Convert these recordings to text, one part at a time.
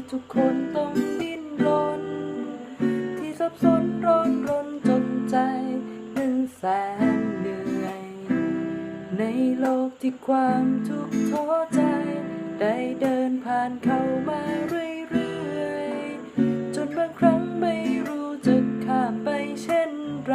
ที่ทุกคนต้องดิ้นรน ที่สับสนร้อนรนจนใจนั้นแสนเหนื่อย ในโลกที่ความทุกข์ท้อใจ ได้เดินผ่านเข้ามาเรื่อยๆ จนบางครั้งไม่รู้จะข้ามไปเช่นไร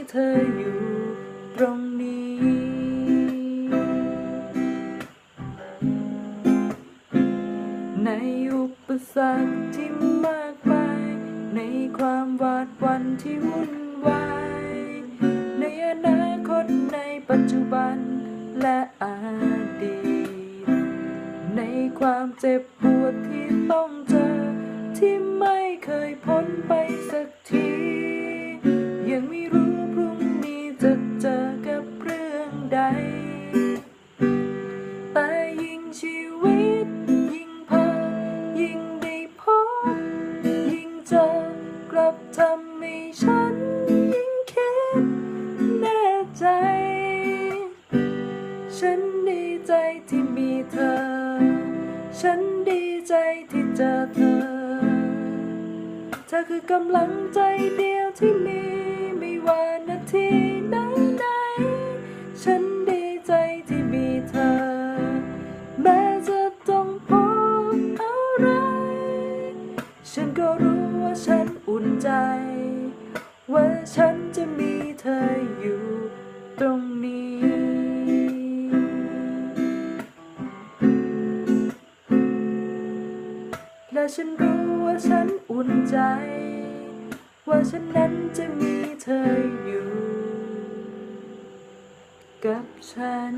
ในอุปสรรคที่มากมาย ในความวาดวันที่วุ่นวาย ในอนาคตในปัจจุบันและอดีต ในความเจ็บปวดที่ต้องเจอที่ ฉันยิ่งคิดแน่ใจ ฉันดีใจที่มีเธอ ฉันดีใจที่เจอเธอ เธอคือกำลังใจเดียวที่มีไม่ว่านาที จะมีเธออยู่ตรงนี้ และฉันรู้ว่าฉันอุ่นใจ ว่าฉันนั้นจะมีเธออยู่ กับฉัน